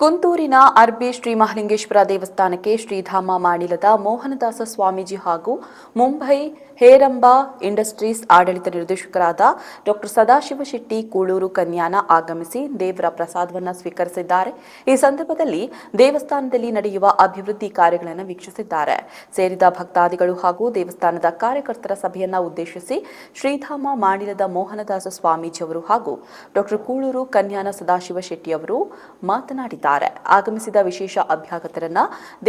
ಕುಂತೂರಿನ ಅರ್ಬಿ ಶ್ರೀ ಮಹಲಿಂಗೇಶ್ವರ ದೇವಸ್ಥಾನಕ್ಕೆ ಶ್ರೀಧಾಮ ಮಾಡಿಲದ ಮೋಹನದಾಸ ಸ್ವಾಮೀಜಿ ಹಾಗೂ ಮುಂಬೈ ಹೇರಂಬ ಇಂಡಸ್ಟ್ರೀಸ್ ಆಡಳಿತ ನಿರ್ದೇಶಕರಾದ ಡಾಕ್ಟರ್ ಸದಾಶಿವ ಶೆಟ್ಟಿ ಕೂಳೂರು ಕನ್ಯಾನ ಆಗಮಿಸಿ ದೇವರ ಪ್ರಸಾದವನ್ನು ಸ್ವೀಕರಿಸಿದ್ದಾರೆ. ಈ ಸಂದರ್ಭದಲ್ಲಿ ದೇವಸ್ಥಾನದಲ್ಲಿ ನಡೆಯುವ ಅಭಿವೃದ್ಧಿ ಕಾರ್ಯಗಳನ್ನು ವೀಕ್ಷಿಸಿದ್ದಾರೆ. ಸೇರಿದ ಭಕ್ತಾದಿಗಳು ಹಾಗೂ ದೇವಸ್ಥಾನದ ಕಾರ್ಯಕರ್ತರ ಸಭೆಯನ್ನು ಉದ್ದೇಶಿಸಿ ಶ್ರೀಧಾಮ ಮಾಡಿಲದ ಮೋಹನದಾಸ ಸ್ವಾಮೀಜಿಯವರು ಹಾಗೂ ಡಾಕ್ಟರ್ ಕೂಳೂರು ಕನ್ಯಾನ ಸದಾಶಿವ ಶೆಟ್ಟಿ ಅವರು ಮಾತನಾಡಿದ್ದಾರೆ ಆಗಮಿಸಿದ ವಿಶೇಷ ಅಭ್ಯಾಗತರನ್ನ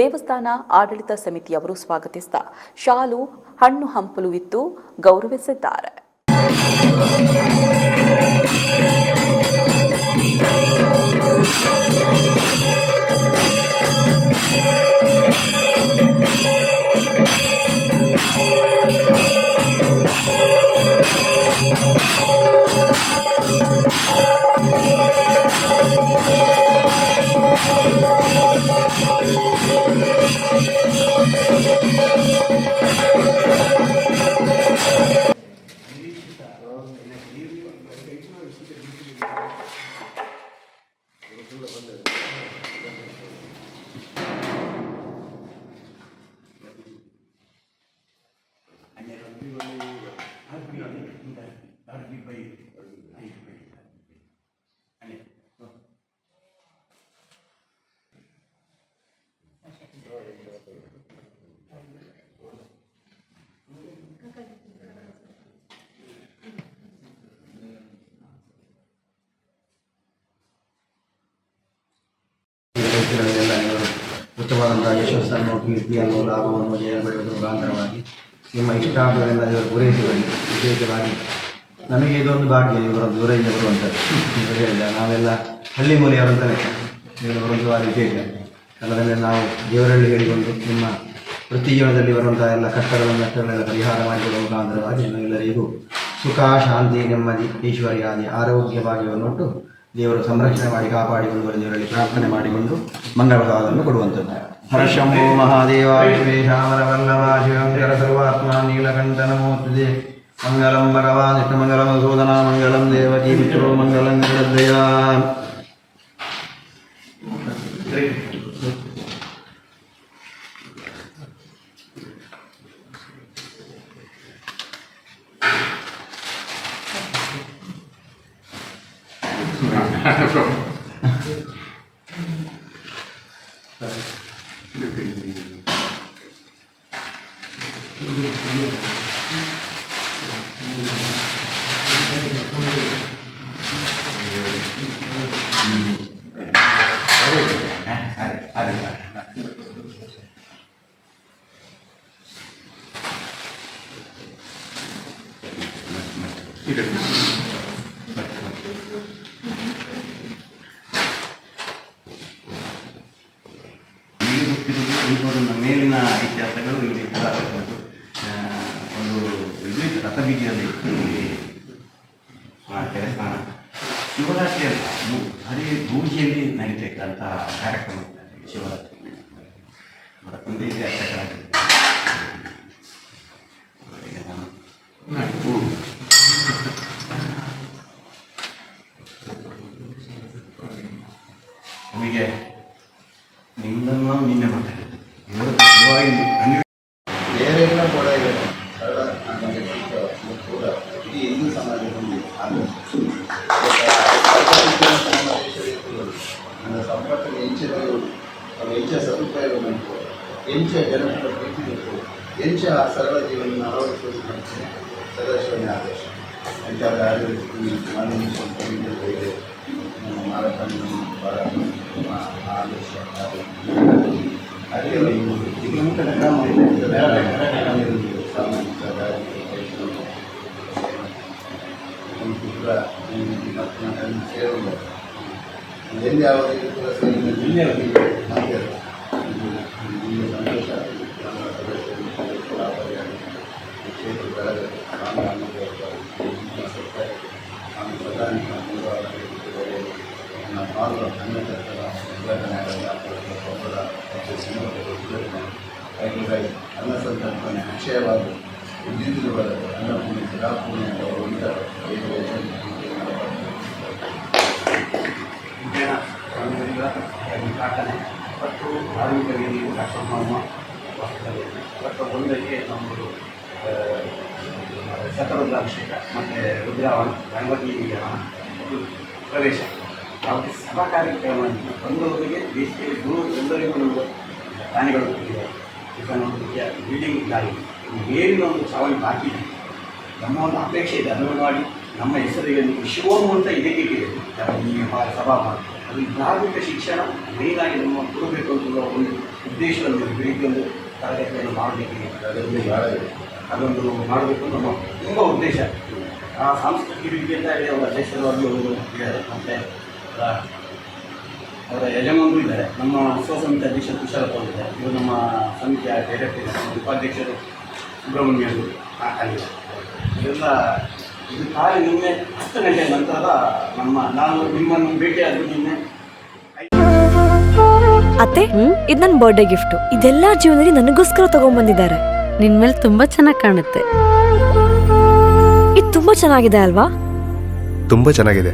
ದೇವಸ್ಥಾನ ಆಡಳಿತ ಸಮಿತಿಯವರು ಸ್ವಾಗತಿಸಿದ ಶಾಲು ಹಣ್ಣು ಹಂಪಲು ಇತ್ತು ಗೌರವಿಸಿದ್ದಾರೆ. ವ್ಯಕ್ತಿಗಳಿಗೆಲ್ಲ ಇವರು ಉತ್ತಮವಾದಂತಹ ಯಶಸ್ಸನ್ನು ಕೀರ್ತಿಯನ್ನು ಲಾಭವನ್ನು ಜಯ ಪಡೆಯುವುದರ ಮುಖಾಂತರವಾಗಿ ನಿಮ್ಮ ಇಷ್ಟಾರ್ಥಗಳೆಲ್ಲ ಇವರು ಪೂರೈಸಿಕೊಳ್ಳಿ ವಿಶೇಷವಾಗಿ ನಮಗೆ ಇದೊಂದು ಭಾಗ್ಯ, ಇವರ ದೂರದಿಂದ ಬರುವಂಥದ್ದು. ಇವರು ಹೇಳಿದ, ನಾವೆಲ್ಲ ಹಳ್ಳಿ ಮೂಲೆಯವರಂತಲೇ ಇವರು ಬರುವಂಥ ಭಾರಿ ವಿಶೇಷ. ಕನ್ನಡದಲ್ಲಿ ನಾವು ದೇವರಲ್ಲಿ ಹೇಳಿಕೊಂಡು ನಿಮ್ಮ ವೃತ್ತಿ ಜೀವನದಲ್ಲಿ ಬರುವಂತಹ ಎಲ್ಲ ಕಷ್ಟಗಳ ನಷ್ಟಗಳೆಲ್ಲ ಪರಿಹಾರ ಮಾಡಿಕೊಡುವ ಮುಖಾಂತರವಾಗಿ ನಮ್ಮೆಲ್ಲರಿಗೂ ಸುಖ, ಶಾಂತಿ, ನೆಮ್ಮದಿ ಈಶ್ವರ್ಯಾದಿ ಆರೋಗ್ಯ ಭಾಗ್ಯವನ್ನುಂಟು ದೇವರು ಸಂರಕ್ಷಣೆ ಮಾಡಿ ಕಾಪಾಡಿಕೊಂಡು ದೇವರಲ್ಲಿ ಪ್ರಾರ್ಥನೆ ಮಾಡಿಕೊಂಡು ಮಂಗಳವಾದವನ್ನು ಕೊಡುವಂಥದ್ದು. ಹರಶಂಭೋ ಮಹಾದೇವ ವಿಶ್ವೇಶಾಮರ ವಲ್ಲಭ ಶಿವಂಕರ ಸರ್ವಾತ್ಮ ನೀಲಕಂಠ ನಮೋಸ್ತುತೆ. ಮಂಗಲಂ ಭಗವಾನ್ ವಿಷ್ಣು ಮಂಗಲಂ ಮಧುಸೂದನ ಮಂಗಲಂ ದೇವಕಿ ಮಿತ್ರೋ ಮಂಗಲಂ ಶ್ರದ್ಧೆಯ ಇಲ್ಲಿ ಮೇಲಿನ ಇತಿಹಾಸಗಳು ಇಲ್ಲಿ ಒಂದು ಒಂದು ಇಲ್ಲಿ ಆ, ಕೆರೆ ಸ್ನಾನ ಶಿವರಾತ್ರಿ ಅಲ್ಲ ಬರೀ ಭೂಜಿಯಲ್ಲಿ ನಡೀತಕ್ಕಂತಹ ಕಾರ್ಯಕ್ರಮ ಶಿವರಾತ್ರಿ ನಾನು ಹ್ಮ್. ನಮಗೆ బాగుంది అన్ని ఏదైనా కూడా కూడా. ఇది హిందూ సమాజం ఉంది మన సంపర్కం ఏం చేయలేదు ఏం చే సదుపాయాలు మనకు ఏం చే జనముల ప్రీతిలకు ఏం చే ఆ సరళ జీవనం అలవాటు చేసినట్టు సదాశివని ఆదేశం. అంటే అది ఆరోగ్యం మనం సంపర్కించలేదు మన మారకం ఆదేశం. ಆದೇಶ ಅದೇ ಈಗ ಮುಂದೆ ಗ್ರಾಮ ಇದೆ ಸಾಮಾಜಿಕ ಸೇರುವ ಎಲ್ಲಿ ಯಾವ ಕೂಡ ಸೇರಿ ಇಲ್ಲೇ ಮಾಡ್ತಾರೆ ಇಲ್ಲಿ ಸಂತೋಷ ನಮ್ಮ ಸದಸ್ಯರು ವಿಷಯವಾಗಿ ವಿದ್ಯುತ್ ಅನ್ನಪೂರ್ಣ ಸದಾಪೂರ್ಣೆ ಅವರು ವಿಜ್ಞಾನ ಪ್ರಾರ್ಥನೆ ಮತ್ತು ಧಾರ್ಮಿಕ ವೇದಿ ಡಾಕ್ಟರ್ ಮೊಹಮ್ಮದ್ ವಾಸ್ತವ್ಯ ಮತ್ತು ಒಂದಕ್ಕೆ ನಮ್ಮದು ಶತರುದ್ರಾಭಿಷೇಕ, ಮತ್ತು ರುದ್ರಾವಣ ಗಣಪತಿ ಪ್ರವೇಶ. ಅವರಿಗೆ ಸಭಾ ಕಾರ್ಯಕ್ರಮವನ್ನು ಬಂದವರಿಗೆ ದೇಶದಲ್ಲಿ ಗುರು ಎಲ್ಲರಿಗೂ ಒಂದು ರೀತಿಯ ಬಿಲ್ಡಿಂಗ್ ದಾರಿ ಮೇಲಿನ ಒಂದು ಚಾವಣಿ ಬಾಕಿ ಇದೆ. ನಮ್ಮ ಒಂದು ಅಪೇಕ್ಷೆ ಇದೆ. ಅದನ್ನು ಮಾಡಿ ನಮ್ಮ ಹೆಸರಿಗೆ ಒಂದು ಶಿವಮು ಅಂತ ಇದಕ್ಕೆ ಸಭಾ ಅದು ಧಾರ್ಮಿಕ ಶಿಕ್ಷಣ ಮೇಲಾಗಿ ನಮ್ಮ ಕೊಡಬೇಕು ಅಂತ ಒಂದು ಉದ್ದೇಶವನ್ನು ಬೆಳಿಗ್ಗೆ ಒಂದು ತರಗತಿಯನ್ನು ಮಾಡಬೇಕು ಅದೊಂದು ಮಾಡಬೇಕು ನಮ್ಮ ತುಂಬ ಉದ್ದೇಶ. ಆ ಸಾಂಸ್ಕೃತಿಕ ರೀತಿ ಅಂತ ಹೇಳಿ ಅವರ ಅಧ್ಯಕ್ಷರಾಗಿ ಇದ್ದಾರೆ. ಮತ್ತು ಅವರ ಅವರ ಯಜಮಾನರು ಇದ್ದಾರೆ. ನಮ್ಮ ಉತ್ಸವ ಸಮಿತಿ ಅಧ್ಯಕ್ಷರು ಇದು ಇದ್ದಾರೆ. ಇವರು ನಮ್ಮ ಸಮಿತಿಯ ಡೈರೆಕ್ಟರ್, ಉಪಾಧ್ಯಕ್ಷರು. ಸುಬ್ರಹ್ಮಣ್ಯರು ಆ ಆಗಿದ್ದಾರೆ ಇದೆಲ್ಲ ಇದು ಕಾಲು ನಿನ್ನೆ ಹತ್ತು ಗಂಟೆ ನಂತರದ ನಮ್ಮ ನಾನು ನಿಮ್ಮನ್ನು ಭೇಟಿಯಾದ ನಿನ್ನೆ ಅತ್ತೆ ಇದು ನನ್ನ ಬರ್ಡೇ ಗಿಫ್ಟ್ ಇದೆಲ್ಲ ಜೀವನದಲ್ಲಿ ನನಗೋಸ್ಕರ ತಗೊಂಡ್ಬಂದಿದ್ದಾರೆ ನಿನ್ ಮೇಲೆ ತುಂಬಾ ಚೆನ್ನಾಗಿ ಕಾಣುತ್ತೆ. ಇದು ತುಂಬಾ ಚೆನ್ನಾಗಿದೆ ಅಲ್ವಾ? ತುಂಬ ಚೆನ್ನಾಗಿದೆ.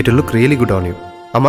It look really good on you ಅಮ್ಮ?